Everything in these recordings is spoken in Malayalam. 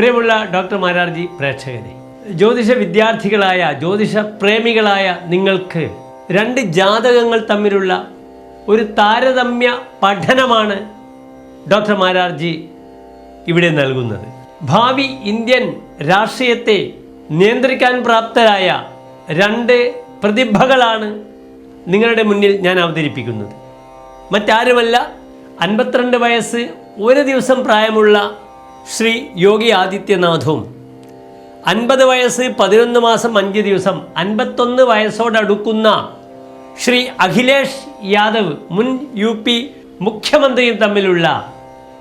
പ്രിയമുള്ള ഡോക്ടർ മാരാർജി പ്രേക്ഷകരെ ജ്യോതിഷ വിദ്യാർത്ഥികളായ ജ്യോതിഷ പ്രേമികളായ നിങ്ങൾക്ക് രണ്ട് ജാതകങ്ങൾ തമ്മിലുള്ള ഒരു താരതമ്യ പഠനമാണ് ഡോക്ടർ മാരാർജി ഇവിടെ നൽകുന്നത്. ഭാവി ഇന്ത്യൻ രാഷ്ട്രീയത്തെ നിയന്ത്രിക്കാൻ പ്രാപ്തരായ രണ്ട് പ്രതിഭകളാണ് നിങ്ങളുടെ മുന്നിൽ ഞാൻ അവതരിപ്പിക്കുന്നത്. മറ്റാരുമല്ല അൻപത്തിരണ്ട് വയസ്സ് ഒരു ദിവസം പ്രായമുള്ള ശ്രീ യോഗി ആദിത്യനാഥും അൻപത് വയസ്സ് പതിനൊന്ന് മാസം അഞ്ച് ദിവസം അൻപത്തൊന്ന് വയസ്സോടടുക്കുന്ന ശ്രീ അഖിലേഷ് യാദവ് മുൻ യു പി മുഖ്യമന്ത്രിയും തമ്മിലുള്ള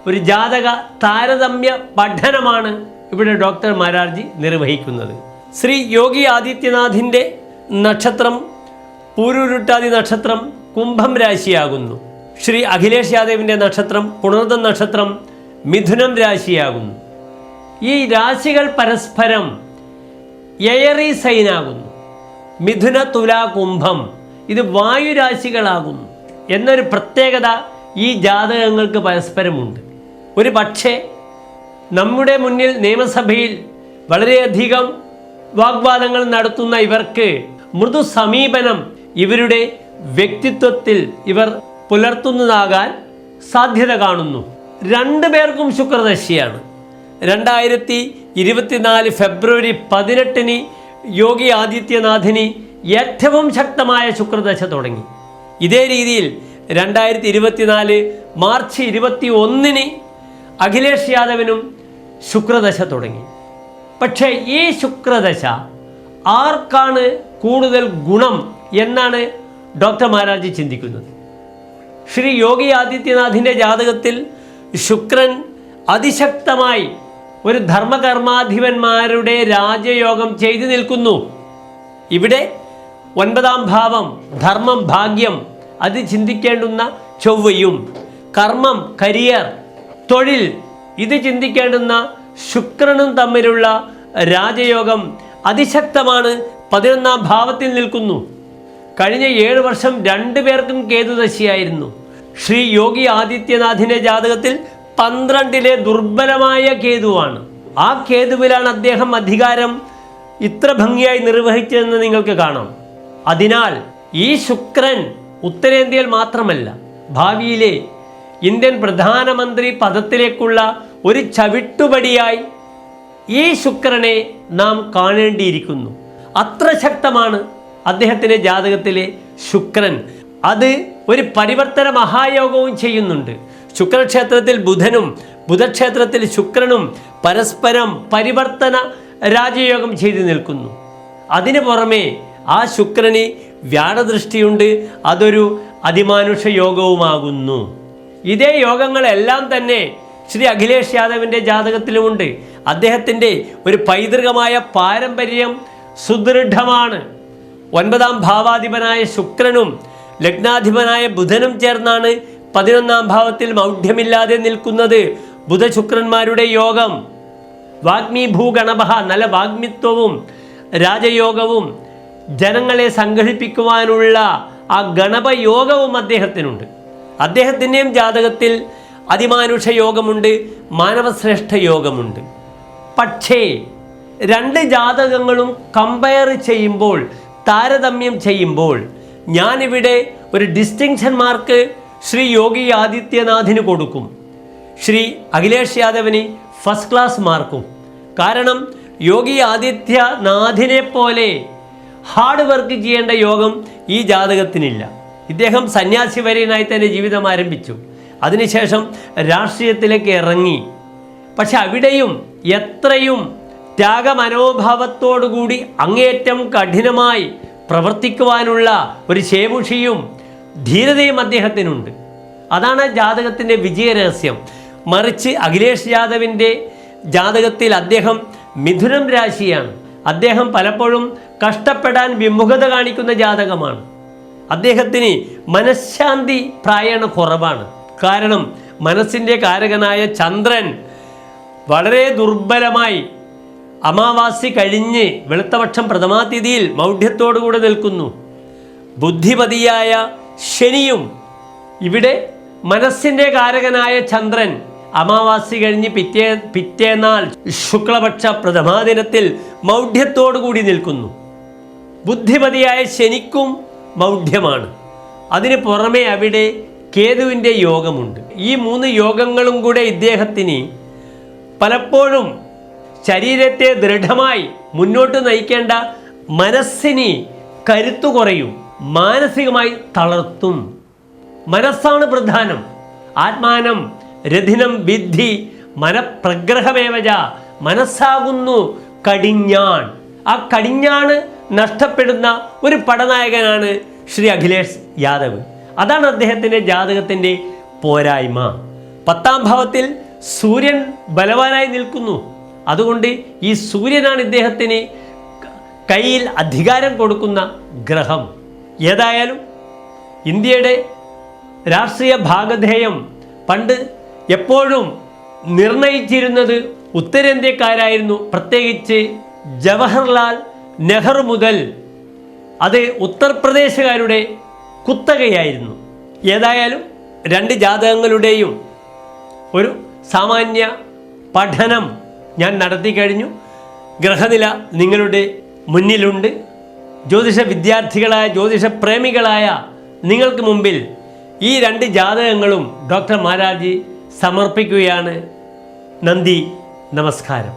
ഒരു ജാതക താരതമ്യ പഠനമാണ് ഇവിടെ ഡോക്ടർ മാരാർജി നിർവഹിക്കുന്നത്. ശ്രീ യോഗി ആദിത്യനാഥിന്റെ നക്ഷത്രം പൂരുരുട്ടാതി നക്ഷത്രം കുംഭം രാശിയാകുന്നു. ശ്രീ അഖിലേഷ് യാദവിന്റെ നക്ഷത്രം പുണർദ നക്ഷത്രം മിഥുനം രാശിയാകുന്നു. ഈ രാശികൾ പരസ്പരം എയറി സൈനാകുന്നു. മിഥുന തുല കുംഭം ഇത് വായുരാശികളാകുന്നു എന്നൊരു പ്രത്യേകത ഈ ജാതകങ്ങൾക്ക് പരസ്പരമുണ്ട്. ഒരു പക്ഷേ നമ്മുടെ മുന്നിൽ നിയമസഭയിൽ വളരെയധികം വാഗ്വാദങ്ങൾ നടത്തുന്ന ഇവർക്ക് മൃദു സമീപനം ഇവരുടെ വ്യക്തിത്വത്തിൽ ഇവർ പുലർത്തുന്നതാകാൻ സാധ്യത കാണുന്നു. രണ്ടു പേർക്കും ശുക്രദശയാണ്. രണ്ടായിരത്തി ഇരുപത്തിനാല് ഫെബ്രുവരി പതിനെട്ടിന് യോഗി ആദിത്യനാഥിന് ഏറ്റവും ശക്തമായ ശുക്രദശ തുടങ്ങി. ഇതേ രീതിയിൽ രണ്ടായിരത്തി ഇരുപത്തിനാല് മാർച്ച് ഇരുപത്തി ഒന്നിന് അഖിലേഷ് യാദവിനും ശുക്രദശ തുടങ്ങി. പക്ഷേ ഈ ശുക്രദശ ആർക്കാണ് കൂടുതൽ ഗുണം എന്നാണ് ഡോക്ടർ മഹാരാജ് ചിന്തിക്കുന്നത്. ശ്രീ യോഗി ആദിത്യനാഥിന്റെ ജാതകത്തിൽ ശുക്രൻ അതിശക്തമായി ഒരു ധർമ്മകർമാധിപന്മാരുടെ രാജയോഗം ചെയ്തു നിൽക്കുന്നു. ഇവിടെ ഒൻപതാം ഭാവം ധർമ്മം ഭാഗ്യം അത് ചിന്തിക്കേണ്ടുന്ന ചൊവ്വയും കർമ്മം കരിയർ തൊഴിൽ ഇത് ചിന്തിക്കേണ്ടുന്ന ശുക്രനും തമ്മിലുള്ള രാജയോഗം അതിശക്തമാണ് പതിനൊന്നാം ഭാവത്തിൽ നിൽക്കുന്നു. കഴിഞ്ഞ ഏഴ് വർഷം രണ്ടു പേർക്കും കേതുദശയായിരുന്നു. ശ്രീ യോഗി ആദിത്യനാഥിന്റെ ജാതകത്തിൽ പന്ത്രണ്ടിലെ ദുർബലമായ കേതുവാണ്. ആ കേതുവിലാണ് അദ്ദേഹം അധികാരം ഇത്ര ഭംഗിയായി നിർവഹിച്ചതെന്ന് നിങ്ങൾക്ക് കാണാം. അതിനാൽ ഈ ശുക്രൻ ഉത്തരേന്ത്യയിൽ മാത്രമല്ല ഭാവിയിലെ ഇന്ത്യൻ പ്രധാനമന്ത്രി പദത്തിലേക്കുള്ള ഒരു ചവിട്ടുപടിയായി ഈ ശുക്രനെ നാം കാണേണ്ടിയിരിക്കുന്നു. അത്ര ശക്തമാണ് അദ്ദേഹത്തിന്റെ ജാതകത്തിലെ ശുക്രൻ. അത് ഒരു പരിവർത്തന മഹായോഗവും ചെയ്യുന്നുണ്ട്. ശുക്രക്ഷേത്രത്തിൽ ബുധനും ബുധക്ഷേത്രത്തിൽ ശുക്രനും പരസ്പരം പരിവർത്തന രാജയോഗം ചെയ്തു നിൽക്കുന്നു. അതിനു പുറമേ ആ ശുക്രന് വ്യാഴദൃഷ്ടിയുണ്ട് അതൊരു അതിമാനുഷ യോഗവുമാകുന്നു. ഇതേ യോഗങ്ങളെല്ലാം തന്നെ ശ്രീ അഖിലേഷ് യാദവിന്റെ ജാതകത്തിലുമുണ്ട്. അദ്ദേഹത്തിന്റെ ഒരു പൈതൃകമായ പാരമ്പര്യം സുദൃഢമാണ്. ഒൻപതാം ഭാവാധിപനായ ശുക്രനും ലഗ്നാധിപനായ ബുധനും ചേർന്നാണ് പതിനൊന്നാം ഭാവത്തിൽ മൗഢ്യമില്ലാതെ നിൽക്കുന്നത് ബുധശുക്രന്മാരുടെ യോഗം. വാഗ്മി ഭൂഗണപഹ നല്ല വാഗ്മിത്വവും രാജയോഗവും ജനങ്ങളെ സംഘടിപ്പിക്കുവാനുള്ള ആ ഗണപയോഗവും അദ്ദേഹത്തിനുണ്ട്. അദ്ദേഹത്തിന്റെയും ജാതകത്തിൽ അതിമാനുഷ യോഗമുണ്ട് മാനവശ്രേഷ്ഠ യോഗമുണ്ട്. പക്ഷേ രണ്ട് ജാതകങ്ങളും കമ്പയർ ചെയ്യുമ്പോൾ താരതമ്യം ചെയ്യുമ്പോൾ ഞാനിവിടെ ഒരു ഡിസ്റ്റിങ്ഷൻ മാർക്ക് ശ്രീ യോഗി ആദിത്യനാഥിന് കൊടുക്കും. ശ്രീ അഖിലേഷ് യാദവിന് ഫസ്റ്റ് ക്ലാസ് മാർക്കും കാരണം യോഗി ആദിത്യനാഥിനെ പോലെ ഹാർഡ് വർക്ക് ചെയ്യേണ്ട യോഗം ഈ ജാതകത്തിനില്ല. ഇദ്ദേഹം സന്യാസി വര്യനായി തന്നെ ജീവിതം ആരംഭിച്ചു. അതിനുശേഷം രാഷ്ട്രീയത്തിലേക്ക് ഇറങ്ങി. പക്ഷെ അവിടെയും എത്രയും ത്യാഗമനോഭാവത്തോടുകൂടി അങ്ങേയറ്റം കഠിനമായി പ്രവർത്തിക്കുവാനുള്ള ഒരു ശേമുഷിയും ധീരതയും അദ്ദേഹത്തിനുണ്ട്. അതാണ് ജാതകത്തിന്റെ വിജയരഹസ്യം. മറിച്ച് അഖിലേഷ് യാദവിന്റെ ജാതകത്തിൽ അദ്ദേഹം മിഥുനം രാശിയാണ്. അദ്ദേഹം പലപ്പോഴും കഷ്ടപ്പെടാൻ വിമുഖത കാണിക്കുന്ന ജാതകമാണ്. അദ്ദേഹത്തിന് മനഃശാന്തി പ്രായണ കുറവാണ്. കാരണം മനസ്സിന്റെ കാരകനായ ചന്ദ്രൻ വളരെ ദുർബലമായി അമാവാസി കഴിഞ്ഞ് വെളുത്തപക്ഷം പ്രഥമാതിഥിയിൽ മൗഢ്യത്തോടുകൂടെ നിൽക്കുന്നു. ബുദ്ധിപതിയായ ശനിയും ഇവിടെ മനസ്സിന്റെ കാരകനായ ചന്ദ്രൻ അമാവാസി കഴിഞ്ഞ് പിറ്റേ പിറ്റേന്നാൾ ശുക്ലപക്ഷ പ്രഥമാദിനത്തിൽ മൗഢ്യത്തോടുകൂടി നിൽക്കുന്നു. ബുദ്ധിപതിയായ ശനിക്കും മൗഢ്യമാണ്. അതിന് പുറമെ അവിടെ കേതുവിന്റെ യോഗമുണ്ട്. ഈ മൂന്ന് യോഗങ്ങളും കൂടെ ഇദ്ദേഹത്തിന് പലപ്പോഴും ശരീരത്തെ ദൃഢമായി മുന്നോട്ട് നയിക്കേണ്ട മനസ്സിനെ കരുത്തു കുറയും മാനസികമായി തളർത്തും. മനസ്സാണ് പ്രധാനം. ആത്മാനം രഥിനം വിദ്ധി മനപ്രഗ്രഹമേവജ മനസ്സാകുന്നു കടിഞ്ഞാൺ. ആ കടിഞ്ഞാണ് നഷ്ടപ്പെടുന്ന ഒരു പടനായകനാണ് ശ്രീ അഖിലേഷ് യാദവ്. അതാണ് അദ്ദേഹത്തിന്റെ ജാതകത്തിന്റെ പോരായ്മ. പത്താം ഭാവത്തിൽ സൂര്യൻ ബലവാനായി നിൽക്കുന്നു. അതുകൊണ്ട് ഈ സൂര്യനാണ് ഇദ്ദേഹത്തിന് കയ്യിൽ അധികാരം കൊടുക്കുന്ന ഗ്രഹം. ഏതായാലും ഇന്ത്യയുടെ രാഷ്ട്രീയ ഭാഗധേയം പണ്ട് എപ്പോഴും നിർണയിച്ചിരുന്നത് ഉത്തരേന്ത്യക്കാരായിരുന്നു. പ്രത്യേകിച്ച് ജവഹർലാൽ നെഹ്റു മുതൽ അത് ഉത്തർപ്രദേശുകാരുടെ കുത്തകയായിരുന്നു. ഏതായാലും രണ്ട് ജാതകങ്ങളുടെയും ഒരു സാമാന്യ പഠനം ഞാൻ നടത്തി കഴിഞ്ഞു. ഗ്രഹനില നിങ്ങളുടെ മുന്നിലുണ്ട്. ജ്യോതിഷ വിദ്യാർത്ഥികളായ ജ്യോതിഷ പ്രേമികളായ നിങ്ങൾക്ക് മുമ്പിൽ ഈ രണ്ട് ജാതകങ്ങളും ഡോക്ടർ മാരാജി സമർപ്പിക്കുകയാണ്. നന്ദി നമസ്കാരം.